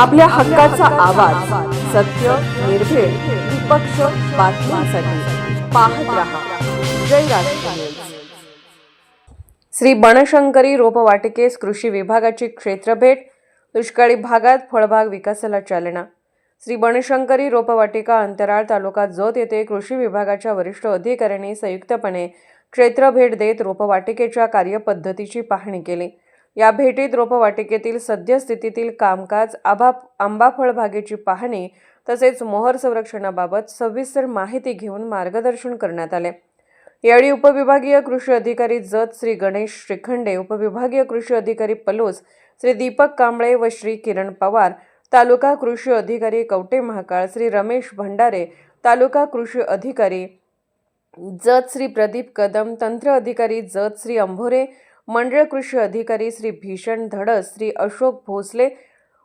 आपल्या हक्काचा आवाज सत्य निर्भेळ निपक्ष बातम्यांसाठी पाहत राहा. जय राष्ट्र श्री बनशंकरी रोपवाटिकेस कृषी विभागाची क्षेत्रभेट दुष्काळी भागात फळबाग विकासाला चालना. श्री बनशंकरी रोपवाटिका अंतराळ तालुका जोत येथे कृषी विभागाच्या वरिष्ठ अधिकाऱ्यांनी संयुक्तपणे क्षेत्रभेट देत रोपवाटिकेच्या कार्यपद्धतीची पाहणी केली. या भेटीत रोपवाटिकेतील सद्यस्थितीतील कामकाज आभा आंबा फळबागेची पाहणी तसेच मोहर संरक्षणाबाबत सविस्तर माहिती घेऊन मार्गदर्शन करण्यात आले. यावेळी उपविभागीय कृषी अधिकारी जत श्री गणेश श्रीखंडे उपविभागीय कृषी अधिकारी पलोस श्री दीपक कांबळे व श्री किरण पवार तालुका कृषी अधिकारी कवटे महाकाळ श्री रमेश भंडारे तालुका कृषी अधिकारी जत श्री प्रदीप कदम तंत्र अधिकारी जत श्री अंभोरे मंडळ कृषी अधिकारी श्री भीषण धडस श्री अशोक भोसले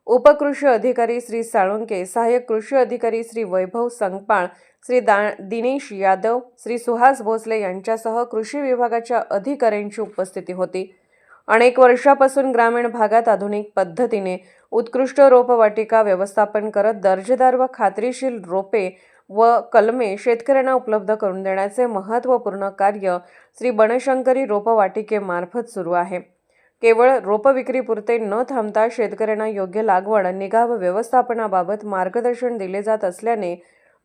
उपकृषी अधिकारी श्री साळुंके सहाय्यक कृषी अधिकारी श्री वैभव संगपाळ श्री दा दिनेश यादव श्री सुहास भोसले यांच्यासह कृषी विभागाच्या अधिकाऱ्यांची उपस्थिती होती. अनेक वर्षापासून ग्रामीण भागात आधुनिक पद्धतीने उत्कृष्ट रोपवाटिका व्यवस्थापन करत दर्जेदार व खात्रीशील रोपे व कलमे शेतकऱ्यांना उपलब्ध करून देण्याचे महत्त्वपूर्ण कार्य श्री बनशंकरी रोपवाटिकेमार्फत सुरू आहे. केवळ रोपविक्रीपुरते न थांबता शेतकऱ्यांना योग्य लागवड निगा व व्यवस्थापनाबाबत मार्गदर्शन दिले जात असल्याने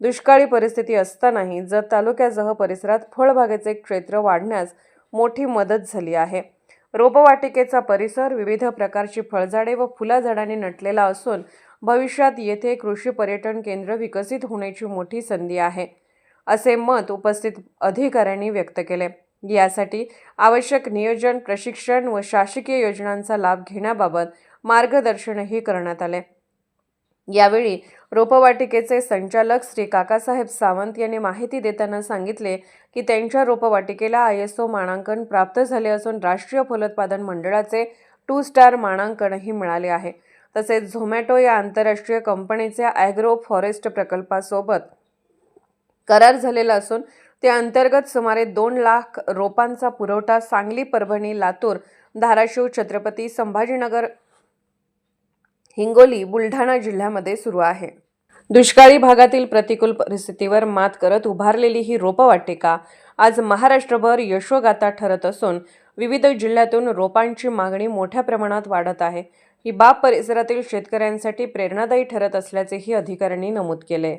दुष्काळी परिस्थिती असतानाही जत तालुक्यासह परिसरात फळबागेचे क्षेत्र वाढण्यास मोठी मदत झाली आहे. रोपवाटिकेचा परिसर विविध प्रकारची फळझाडे व फुलाझाडांनी नटलेला असून भविष्यात येथे कृषी पर्यटन केंद्र विकसित होण्याची मोठी संधी आहे असे मत उपस्थित अधिकाऱ्यांनी व्यक्त केले. यासाठी आवश्यक नियोजन प्रशिक्षण व शासकीय योजनांचा लाभ घेण्याबाबत मार्गदर्शनही करण्यात आले. यावेळी रोपवाटिकेचे संचालक श्री काकासाहेब सावंत यांनी माहिती देताना सांगितले की त्यांच्या रोपवाटिकेला आय एस ओ मानांकन प्राप्त झाले असून राष्ट्रीय फलोत्पादन मंडळाचे टू स्टार मानांकनही मिळाले आहे. तसेच झोमॅटो या आंतरराष्ट्रीय कंपनीच्या ॲग्रो फॉरेस्ट प्रकल्पासोबत करार झालेला असून ते अंतर्गत सुमारे दोन लाख रोपांचा पुरवठा सांगली परभणी लातूर धाराशिव छत्रपती संभाजीनगर हिंगोली बुलढाणा जिल्ह्यामध्ये सुरू आहे. दुष्काळी भागातील प्रतिकूल परिस्थितीवर मात करत उभारलेली ही रोपवाटिका आज महाराष्ट्रभर यशोगाथा ठरत असून विविध जिल्ह्यातून रोपांची मागणी मोठ्या प्रमाणात वाढत आहे. ही बाब परिसरातील शेतकऱ्यांसाठी प्रेरणादायी ठरत असल्याचेही अधिकाऱ्यांनी नमूद केले.